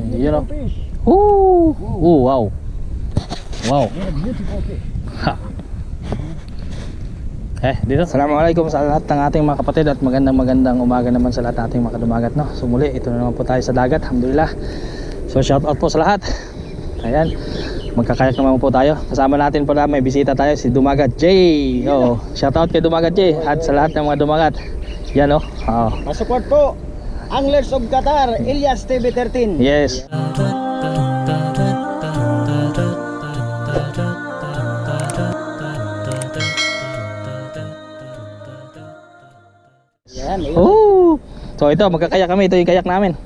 Yun o. Fish. Ooh. Ooh, wow. Wow. Yeah, beautiful fish. Ha. Eh, dito. Assalamualaikum sa lahat ng ating mga kapatid at magandang magandang umaga naman sa lahat ng ating mga kadumagat, no? So muli, ito na naman po tayo sa dagat, alhamdulillah. So shout out po sa lahat. Ayan. Magkakayak naman po tayo. Kasama natin po na may bisita tayo si Dumagat J. Oh, shout out kay Dumagat J at sa lahat ng mga dumagat. Yan oh. Oh. Masupport po. Anglers of Qatar, Elias TV13. Yes. Yan. Oh! So ito, magkakayak kami. Ito yung kayak namin.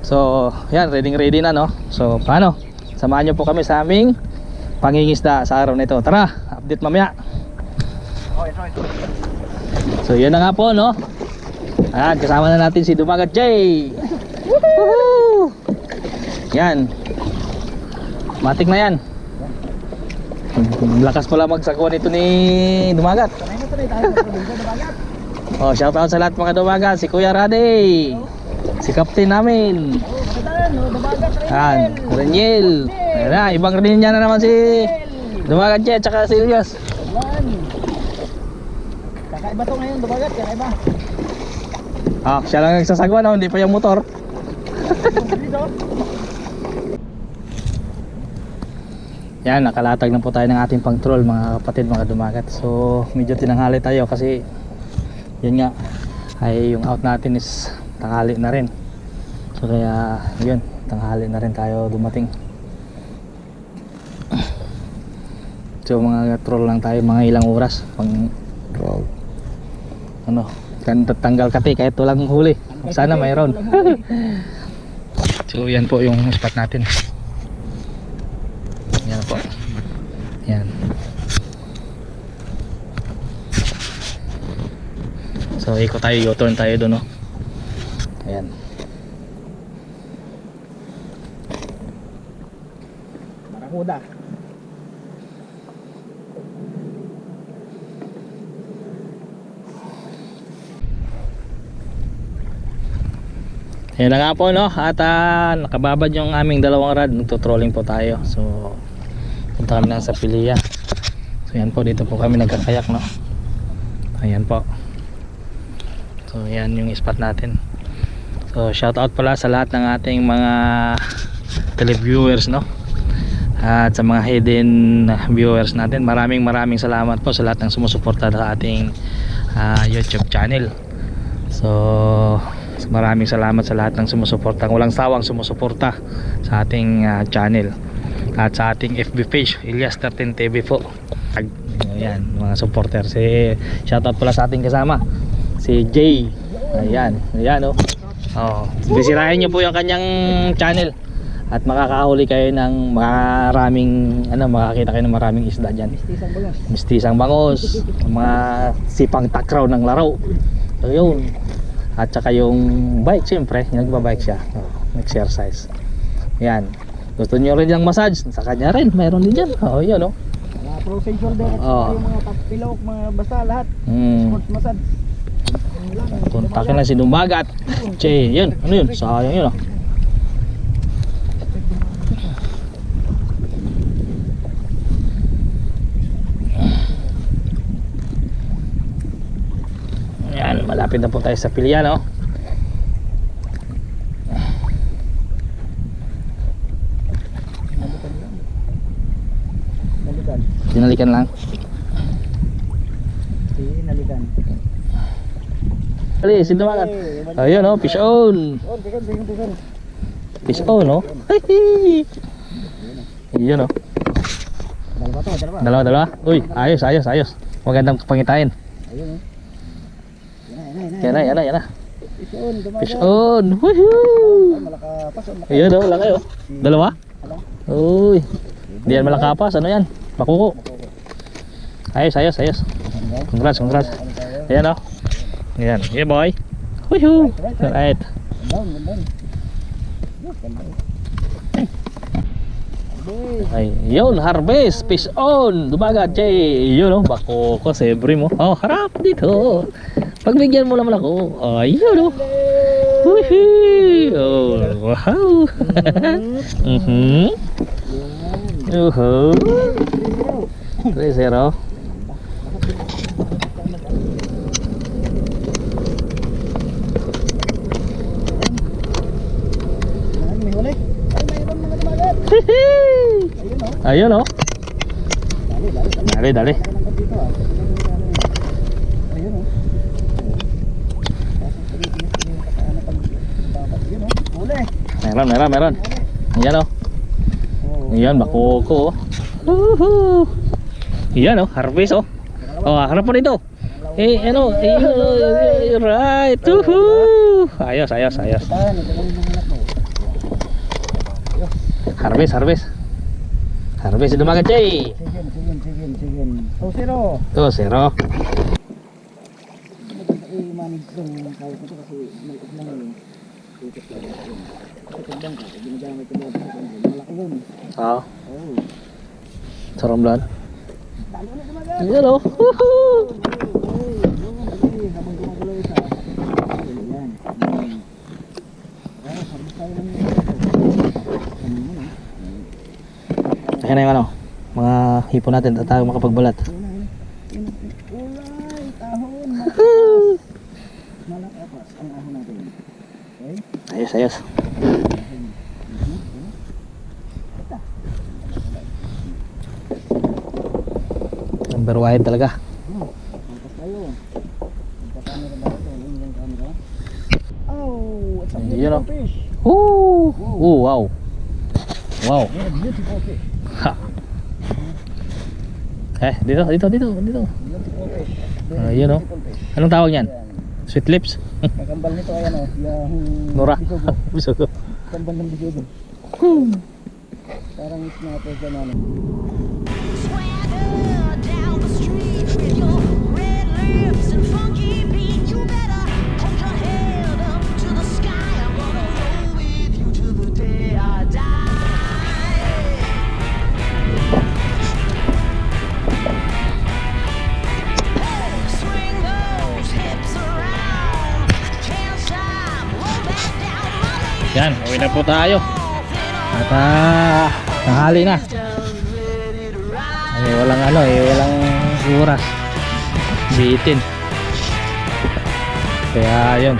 So, yan, ready ready na no. So, paano? Samahan niyo po kami sa aming pangingisda sa araw na ito. Tara, update mamaya. So, yan na nga po no. Ayan, kasama na natin si Dumagat J. Woohoo! Yan. Matik na yan. Lakas pala magsakwa nito ni Dumagat. Oh, shout out sa lahat mga Dumagat. Si Kuya Rade. Si Captain namin. Yan, Reniel. Ayan ibang niya na naman si Dumagat J. Tsaka si Elias. Yan. Kakaiba to ngayon, Bagat, kakaiba. Ah, siya lang nagsasagwa no, hindi pa yung motor. Yan, nakalatag na po tayo ng ating pang-troll mga kapatid, mga dumagat. So, medyo tinanghali tayo kasi yun nga, ay yung out natin is tanghali na rin. So, kaya yun, tanghali na rin tayo dumating. So, mga troll lang tayo, mga ilang oras pang troll. Ano, kan tanggal kati kahit walang huli. Sana mayroon. so, yan po yung spot natin. Yan po. Yan. So ikot tayo, U-turn tayo doon, no. Ayan. Barakuda. Ayan na nga po, no. At ah, nakababad yung aming dalawang rad. Nagtutrolling po tayo. So punta kami na sa Pilia. So yan po, dito po kami nagkakayak, no. Ayan po. So yan yung spot natin. So shout out pala sa lahat ng ating mga televiewers, no. At sa mga hidden viewers natin, maraming maraming salamat po sa lahat ng sumusuporta sa ating ah, YouTube channel. So, maraming salamat sa lahat ng sumusuporta, walang sawang sumusuporta sa ating ah, channel at sa ating FB page, Elias 13 TV po. Ayan, mga supporter. Si shoutout pala sa ating kasama, si Jay. Ayan, ayan oh. Oh, bisirahin niyo po yung kanyang channel at makakahuli kayo ng maraming ano makakita kayo ng maraming isda diyan Istisang bagas. mistisang bangos mga sipang takraw ng laro so at saka yung bike siyempre nagbabike siya. Oh, exercise. Yan. Gusto nyo rin yung massage? Sa kanya rin meron din dyan. Oh yun oh. Mga at Oo. saka yung mga tapilok, mga basta lahat. hmm. Sports massage. Kontakin lang si Dumagat che yun. Ano yun? Sayang yun oh Yan, malapit na po tayo sa Pilya, no? Nalikan. Tinalikan lang. Nalikan. Ali, si Dumagat. Ayun, oh, fish on. Fish on, no? Yun, oh. Dalawa to, dalawa. Dalawa, dalawa. Uy, ayos, ayos, ayos. Magandang pangitain. Ayun, oh. Yan na, yan na, yan na. Fish on, dumagat. Fish on. Woohoo! Malakapas, oh, malakapas. Ayun, oh, laki, oh. Dalawa? Uy. Hindi yan malakapas. Ano yan? Makuko. Ayos, ayos, ayos. Congrats, congrats. Ayan, oh. Ayan. Yeah, boy. Woohoo! Alright. Ay, yun, harvest, fish on, dumagat, jay, yun oh, bako ko, sebre mo, oh, harap dito, pagbigyan mo naman ako, ay, yun Woohoo! oh, Wow. Mhm. Uhu. 3-0. Ayan, may huli. Ay, mayroon mga dumagat. Ayun Ayun, oh. oh. Dali, dali, dali. Dali, dali. Parang ang dito, ah. Ayun, oh. Pasok sa dito, yung kakaano pag dapat. Ayun, oh. Huli. Meron, meron, meron. Ayan oh. Oh. Ayan, bakoko oh. Woohoo. Ayan oh, harvest oh. Oh, harap mo dito. Eh, ano, eh, eh, right. Woohoo. Ayos, ayos, ayos. Tahan, ito lang yung mga anak mo. Harvest, harvest. Harvest dumagat chay. Sige, sige, sige, sige. Oh, zero. Tuh, zero. i-manage yung kaya ko to kasi maliit lang lang yun. Tagdang ka, pag ginagamit ko lang kanila, malaki yun. Oh, Oh. na dumagat! Ayan oh. Oh. Ah, ano na. Yung ano, mga hipon natin at tayo makapagbalat. Ulay, tahon. Malakas ang ahon natin. Okay? Ayos, ayos. Number wide talaga. Tapos tayo. Magka-camera ba ito? Yun yung camera. Oh, it's a Ayun, beautiful oh. fish. Ooh, Ooh wow. Wow. Yeah, beautiful fish. Ha. Eh, dito, dito, dito, dito. Beautiful fish. Ah, yun, oh. Beautiful fish. Anong tawag yan? Sweet lips? Kakambal nito ay ano, yung Nora. bisugo. Bisugo. Kambal ng bisugo. Parang snapper dyan ano. Yan, uwi na po tayo. At ah, tanghali na. Ay, walang ano eh, walang oras. Bitin. Kaya yun,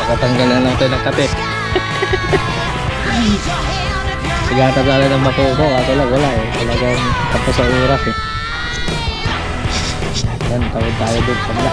pagkatanggal na lang tayo ng kape. Sige, tatala ng batuko, kaso lang wala eh. Talagang tapos sa oras eh. Yan, tawid tayo doon sa bala.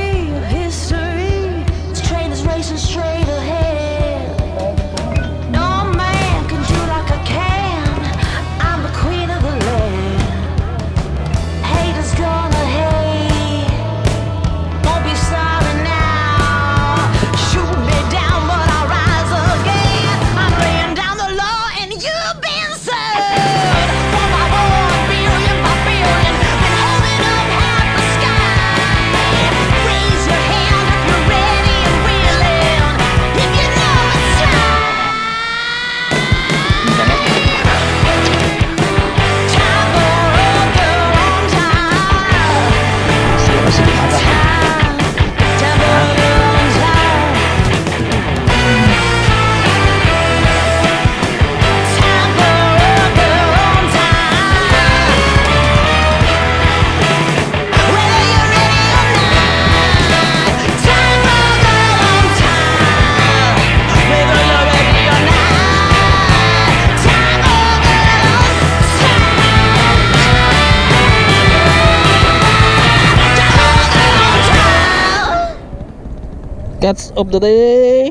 Cats of the day.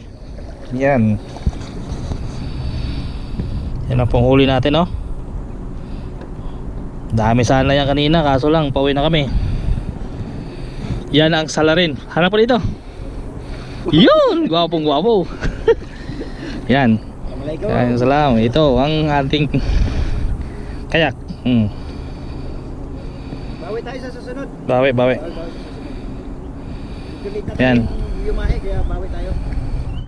Yan. Yan ang pong huli natin, no? Dami sana yan kanina, kaso lang, pauwi na kami. Yan ang salarin. Hanap po dito. Yun! Gwapong gwapo. Yan. Yan, salam. Ito ang ating kayak. Hmm. Bawi tayo sa susunod. Bawi, bawi. Yan. Yumahe kaya bawi tayo.